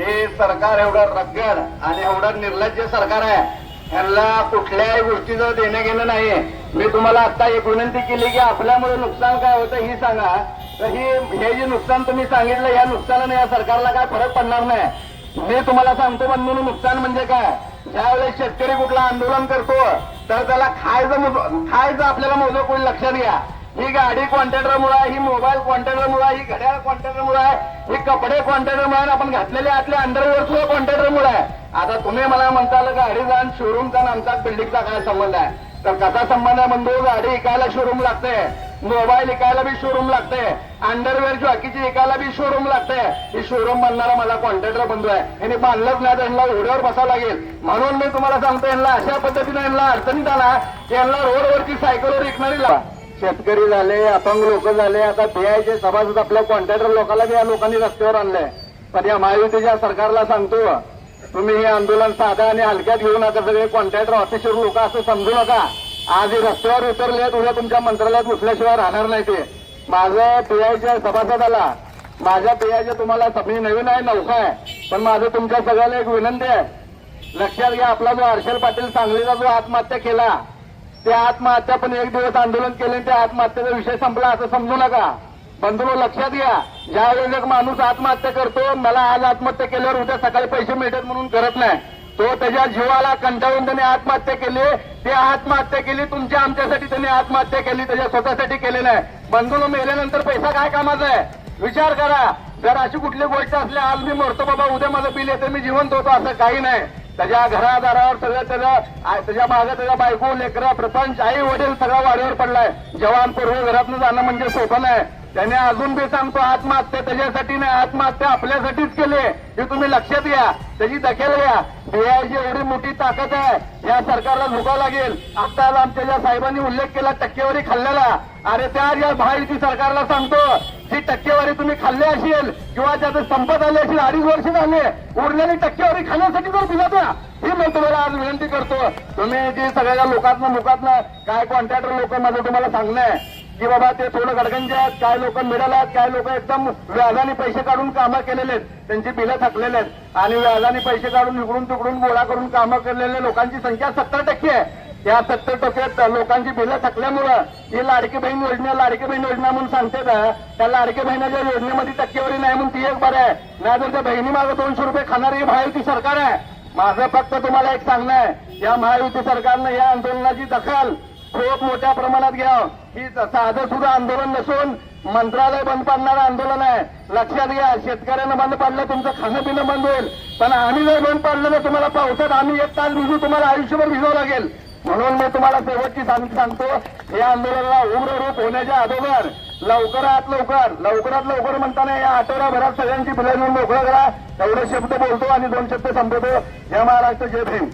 हे सरकार एवढं रगड आणि एवढं निर्लज्ज सरकार आहे. ह्यांना कुठल्याही गोष्टीचं देणं घेणं नाहीये. मी तुम्हाला आता एक विनंती केली की आपल्यामुळे नुकसान काय होतं ही सांगा. तर ही हे जे नुकसान तुम्ही सांगितलं या नुकसानाने या सरकारला काय फरक पडणार नाही. मी तुम्हाला सांगतो बंधून नुकसान म्हणजे काय? ज्यावेळेस शेतकरी कुठलं आंदोलन करतो तर त्याला खायचं खायचं आपल्याला मोजं कोणी लक्षात घ्या. ही गाडी कॉन्ट्रॅक्टरमुळे आहे ही मोबाईल कॉन्ट्रॅक्टरमुळे आहे ही घड्याळ कॉन्ट्रॅक्टरमुळे आहे ही कपडे कॉन्ट्रॅक्टरमुळे मुळे आपण घातलेले आतले अंडरवेअर सुद्धा कॉन्ट्रॅक्टरमुळे आहे. आता तुम्ही मला म्हणताल गाडी जाण शोरूमचा आणि आमचा बिल्डिंगचा काय संबंध आहे? तर कसा संबंध आहे म्हणतो गाडी विकायला शोरूम लागते मोबाईल ऐकायला बी शोरूम लागते अंडरवेअर जॉकीची ऐकायला बी शोरूम लागते. ही शोरूम बांधणारा माझा कॉन्ट्रॅक्टर बंधू आहे. यांनी बांधलंच नाही तर यांना बसावं लागेल. म्हणून मी तुम्हाला सांगतो यांना अशा पद्धतीने यांना अडचणीत आला की यांना रोडवरची सायकलवर विकणारी लावा. शेतकरी झाले अपंग लोक झाले आता बीआयचे सभासद आपल्या कॉन्ट्रॅक्टर लोकांना बी या लोकांनी रस्त्यावर आणलंय. पण या महायुतीच्या सरकारला सांगतो तुम्ही हे आंदोलन साधा आणि हलक्यात घेऊ नका सगळे कॉन्ट्रॅक्टर ऑफिसर लोक असं समजू नका. आज हे रस्त्यावर उतरले उद्या तुमच्या मंत्रालयात घुसल्याशिवाय राहणार नाही ते. माझं पीआयच्या सभासदाला. माझ्या पीआयच्या तुम्हाला सभी नवीन आहे नौका आहे. पण माझं तुमच्या सगळ्याला एक विनंती आहे. लक्षात घ्या आपला जो हर्षल पाटील सांगलीचा जो आत्महत्या केला ते आत्महत्या पण एक दिवस आंदोलन केले आणि त्या आत्महत्येचा विषय संपला असं समजू नका. बंधू लक्षात घ्या. ज्यावेळेस एक माणूस आत्महत्या करतो मला आज आत्महत्या केल्यावर उद्या सकाळी पैसे मिळतात म्हणून करत नाही. तो त्याच्या जीवाला कंटाळून त्याने आत्महत्या केली ते आत्महत्या केली तुमच्या आमच्यासाठी त्याने आत्महत्या केली त्याच्या स्वतःसाठी केली नाही. बंधून मेल्यानंतर पैसा काय कामाचा आहे? विचार करा. जर अशी कुठली गोष्ट असल्या आज मी मरतो बाबा उद्या माझं बिल येते मी जिवंत होतो असं काही नाही. त्याच्या घरादारावर सगळं त्याचं त्याच्यामागे त्याच्या बायको लेकरं प्रपंच आई वडील सगळा वाढीवर पडलाय. जवान पूर्व घरातनं जाणं म्हणजे सोपं नाही. त्याने अजून बी सांगतो आत्महत्या त्याच्यासाठी नाही आत्महत्या आपल्यासाठीच केली हे तुम्ही लक्षात घ्या त्याची दखल घ्या. बीआयची एवढी मोठी ताकद आहे या सरकारला झुकावं लागेल. आता आमच्या ज्या साहेबांनी उल्लेख केला टक्केवारी खाल्लेला. अरे त्या या महायुती सरकारला सांगतो जी टक्केवारी तुम्ही खाल्ली असेल किंवा त्याचं संपत आले असेल अडीच वर्ष झाले उरलेली टक्केवारी खाण्यासाठी जर दिला द्या ही मी तुम्हाला आज विनंती करतो. तुम्ही जी सगळ्या लोकातनं मुखातनं काय कॉन्ट्रॅक्टर लोक माझं तुम्हाला सांगणं आहे की बाबा ते थोडं गडगंजे आहेत काय लोक मिळाले आहेत काय लोक एकदम व्याजाने पैसे काढून कामं केलेले आहेत त्यांची बिलं थकलेले आहेत. आणि व्याजाने पैसे काढून इकडून तिकडून गोळा करून कामं केलेल्या लोकांची संख्या सत्तर टक्के आहे. या सत्तर टक्क्यात लोकांची बिलं थकल्यामुळं ही लाडकी बहीण योजना लाडकी बहीण योजना म्हणून सांगते ना त्या लाडकी बहिणाच्या योजनेमध्ये टक्केवारी नाही म्हणून ती एक बरं आहे. नाही त्या बहिणी मागं दोनशे रुपये खाणारी महायुती सरकार आहे. माझं फक्त तुम्हाला एक सांगणं आहे या महायुती सरकारनं या आंदोलनाची दखल खूप मोठ्या प्रमाणात घ्या ही साधं सुद्धा आंदोलन नसून मंत्रालय बंद पाडणारं आंदोलन आहे. लक्षात घ्या शेतकऱ्यांना बंद पाडलं तुमचं खाणं पिणं बंद होईल. पण आम्ही जर बंद पाडलं तर तुम्हाला पावसात आम्ही एक तास भिजू तुम्हाला आयुष्यभर भिजावं लागेल. म्हणून मी तुम्हाला शेवटची सांगतो या आंदोलनाला उग्र रूप होण्याच्या अगोदर लवकरात लवकर लवकरात लवकर म्हणताना या आठवड्याभरात सगळ्यांची बिलं घेऊन मोकळं करा. एवढे शब्द बोलतो आणि दोन शब्द संपवतो. जय महाराष्ट्र जय भीम.